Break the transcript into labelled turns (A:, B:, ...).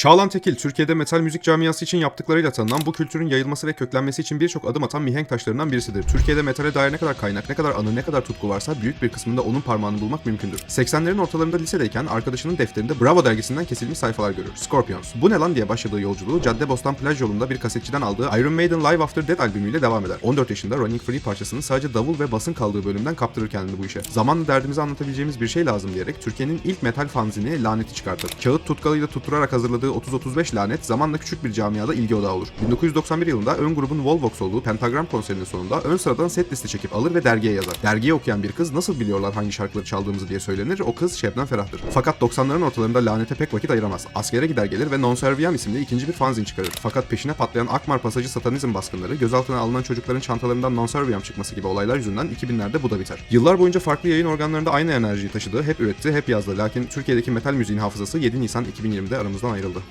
A: Çağlan Tekil, Türkiye'de metal müzik camiası için yaptıklarıyla tanınan bu kültürün yayılması ve köklenmesi için birçok adım atan mihenk taşlarından birisidir. Türkiye'de metale dair ne kadar kaynak, ne kadar anı, ne kadar tutku varsa büyük bir kısmında onun parmağını bulmak mümkündür. 80'lerin ortalarında lisedeyken arkadaşının defterinde Bravo dergisinden kesilmiş sayfalar görür. Scorpions. Bu ne lan diye başladığı yolculuğu Caddebostan plaj yolunda bir kasetçiden aldığı Iron Maiden Live After Death albümüyle devam eder. 14 yaşında Running Free parçasının sadece davul ve basın kaldığı bölümden kaptırır kendini bu işe. Zamanla derdimizi anlatabileceğimiz bir şey lazım diyerek Türkiye'nin ilk metal fanzini Lanet'i çıkartır. Kağıt tutkalıyla tutturarak hazırladığı 30-35 Lanet zamanla küçük bir camiada ilgi odağı olur. 1991 yılında ön grubun Volvox olduğu Pentagram konserinin sonunda ön sıradan set listi çekip alır ve dergiye yazar. Dergiye okuyan bir kız nasıl biliyorlar hangi şarkıları çaldığımızı diye söylenir. O kız Şebnem Ferah'tır. Fakat 90'ların ortalarında Lanet'e pek vakit ayıramaz. Askere gider gelir ve Non Serviam isimli ikinci bir fanzin çıkarır. Fakat peşine patlayan Akmar pasajı satanizm baskınları, gözaltına alınan çocukların çantalarından Non Serviam çıkması gibi olaylar yüzünden 2000'lerde bu da biter. Yıllar boyunca farklı yayın organlarında aynı enerjiyi taşıdı, hep üretti, hep yazdı. Lakin Türkiye'deki metal müziğin hafızası 7 Nisan 2020'de aramızdan ayrıldı.